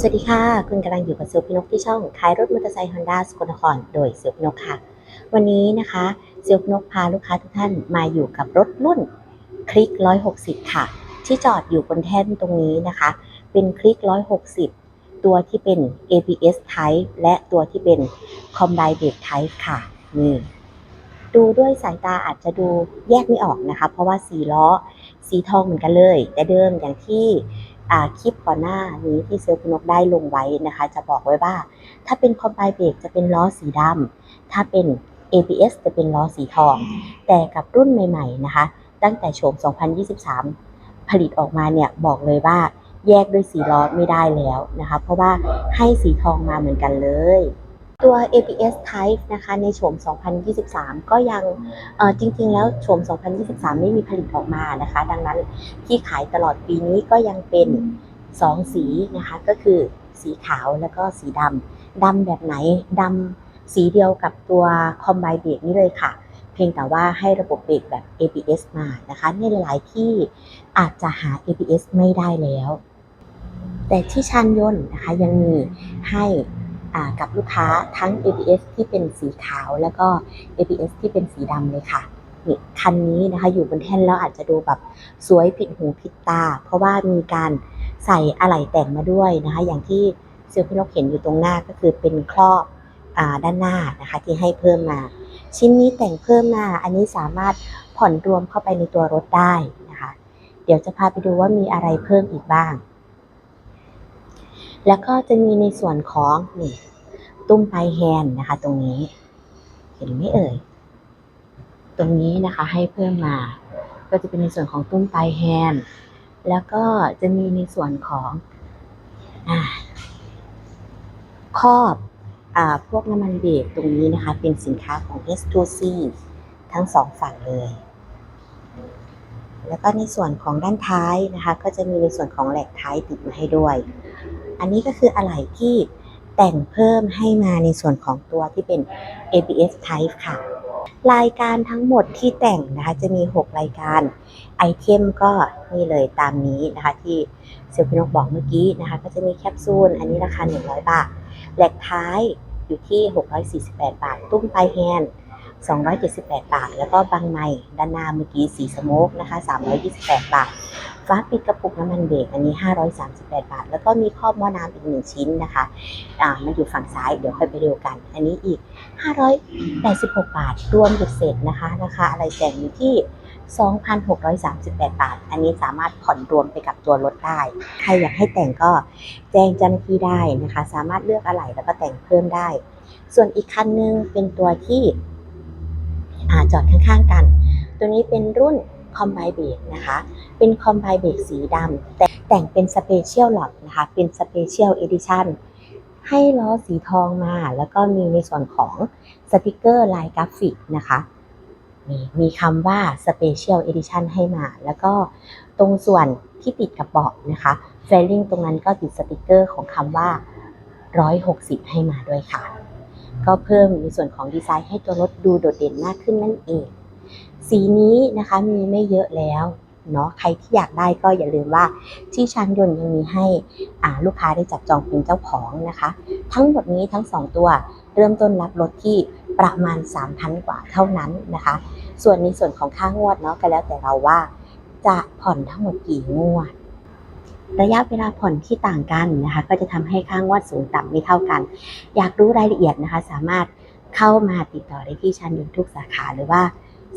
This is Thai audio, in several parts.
สวัสดีค่ะ คุณกำลังอยู่กับเซลพี่นกที่ช่องขายรถมอเตอร์ไซค์ฮอนด้าสกลนครโดยเซลพี่นกค่ะ วันนี้นะคะเซลพี่นกพาลูกค้าทุกท่านมาอยู่กับรถรุ่นคลิก 160 ค่ะ ที่จอดอยู่บนแท่นตรงนี้นะคะ เป็นคลิก 160 ตัวที่เป็น ABS Type และตัวที่เป็น Combine Brake Type ค่ะ นี่ ดูด้วยสายตาอาจจะดูแยกไม่ออกนะคะ เพราะว่าสีล้อสีทองเหมือนกันเลย แต่เดิมอย่างที่คลิปก่อนหน้านี้ที่เซลล์คุณนกได้ลงไว้นะคะ จะบอกไว้ว่า ถ้าเป็นคอมไบเบรกจะเป็นล้อสีดำถ้าเป็น ABS จะเป็นล้อสีทอง แต่กับรุ่นใหม่ ๆ นะคะ ตั้งแต่โฉม 2023 ผลิตออกมาเนี่ยบอกเลยว่าแยกด้วยสีล้อไม่ได้แล้วนะคะ เพราะว่าให้สีทองมาเหมือนกันเลย ตัว ABS Type นะคะในโฉม 2023 ก็ยังจริง ๆ แล้วโฉม 2023 ไม่มีผลิตออกมานะคะ ดังนั้นที่ขายตลอดปีนี้ก็ยังเป็น 2 สีนะคะ ก็คือสีขาวแล้วก็สีดำดำแบบไหนดำสีเดียวกับตัว Combine Brake นี่เลยค่ะ เพียงแต่ว่าให้ระบบเบรกแบบ ABS มานะคะในหลายที่อาจจะหา ABS ไม่ได้แล้ว แต่ที่ชานยนต์นะคะยังมีให้ กับลูกค้าทั้ง ABS ที่เป็นสีขาวแล้วก็ ABS ที่เป็นสีดำเลยค่ะนี่คันนี้นะคะอยู่บนแท่นแล้วอาจจะดูแบบสวยผิดหูผิดตา เพราะว่ามีการใส่อะไหล่แต่งมาด้วยนะคะ อย่างที่เซลล์พี่นกเห็นอยู่ตรงหน้าก็คือเป็นครอบอด้านหน้านะคะที่ให้เพิ่มมา ชิ้นนี้แต่งเพิ่มมาอันนี้สามารถผ่อนรวมเข้าไปในตัวรถได้นะคะ เดี๋ยวจะพาไปดูว่ามีอะไรเพิ่มอีกบ้าง แล้วก็จะมีในส่วนของนี่ตุ้มปลายแฮนนะคะ ตรงนี้ เห็นไหมเอ่ย ตรงนี้นะคะให้เพิ่มมา ก็จะเป็นในส่วนของตุ้มปลายแฮนแล้วก็จะมีในส่วนของอครอบอพวกน้ำมันเบรกตรงนี้นะคะ เป็นสินค้าของ S2C ทั้งสองฝั่งเลย แล้วก็ในส่วนของด้านท้ายนะคะ ก็จะมีในส่วนของแหลกท้ายติดมาให้ด้วย อันนี้ก็คืออะไหล่ที่แต่งเพิ่มให้มาในส่วนของตัวที่เป็น ABS Type ค่ะ รายการทั้งหมดที่แต่งนะคะจะมี 6 รายการ ไอเทมก็นี่เลยตามนี้นะคะที่เซลล์พนกบอกเมื่อกี้นะคะ ก็จะมีแคปซูล อันนี้ราคา 100 บาท แหลกท้ายอยู่ที่ 648 บาท ตุ้มปลายแฮนด์278 บาท แล้วก็บางในด้านหน้าเมื่อกี้สีสโมกนะคะ 328 บาท ฟ้าปิดกระปุกน้ำมันเบรกอันนี้ 538 บาท แล้วก็มีครอบหม้อน้ำอีกหนึ่งชิ้นนะคะอ่ามันอยู่ฝั่งซ้ายเดี๋ยวค่อยไปดูกัน อันนี้อีก 586 บาท รวมเบ็ดเสร็จนะคะราคาอะไรแต่งอยู่ที่ 2,638 บาท อันนี้สามารถผ่อนรวมไปกับตัวรถได้ ใครอยากให้แต่งก็แจ้งเจ้าหน้าที่ได้นะคะ สามารถเลือกอะไรแล้วก็แต่งเพิ่มได้ ส่วนอีกคันนึงเป็นตัวที่อ่าจอดข้างๆกัน ตัวนี้เป็นรุ่น c o m b i b a นะคะ เป็น c o m b i b a สีดำแต่แต่งเป็น Special Lot นะคะ เป็น Special Edition ให้ล้อสีทองมา แล้วก็มีในส่วนของสติกเกอร์ลายกราฟิกนะคะมีมีคำว่า Special Edition ให้มา แล้วก็ตรงส่วนที่ติดกับเบาะนะคะเฟลลิ่งตรงนั้นก็ติดสติกเกอร์ของคำว่า 160 ให้มาด้วยค่ะ ก็เพิ่มในส่วนของดีไซน์ให้ตัวรถดูโดดเด่นมากขึ้นนั่นเอง สีนี้นะคะมีไม่เยอะแล้วเนาะใครที่อยากได้ก็อย่าลืมว่าที่ชานยนต์ยังมีให้อ่าลูกค้าได้จับจองเป็นเจ้าของนะคะ ทั้งหมดนี้ทั้ง 2 ตัวเริ่มต้นรับรถที่ประมาณ 3,000 กว่าเท่านั้นนะคะ ส่วนในส่วนของค่างวดเนาะก็แล้วแต่เราว่าจะผ่อนทั้งหมดกี่งวด ระยะเวลาผ่อนที่ต่างกันนะคะ ก็จะทำให้ค่างวดสูงต่ำไม่เท่ากัน อยากรู้รายละเอียดนะคะ สามารถเข้ามาติดต่อได้ที่ชานยนทุกสาขาหรือว่า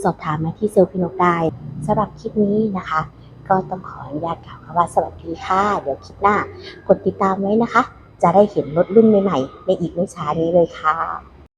สอบถามมาที่เซลล์พิโนกได้สำหรับคลิปนี้นะคะ ก็ต้องขออนุญาตกล่าวคำว่าสวัสดีค่ะ เดี๋ยวคลิปหน้ากดติดตามไว้นะคะ จะได้เห็นรถรุ่นใหม่ๆในอีกไม่ช้านี้เลยค่ะ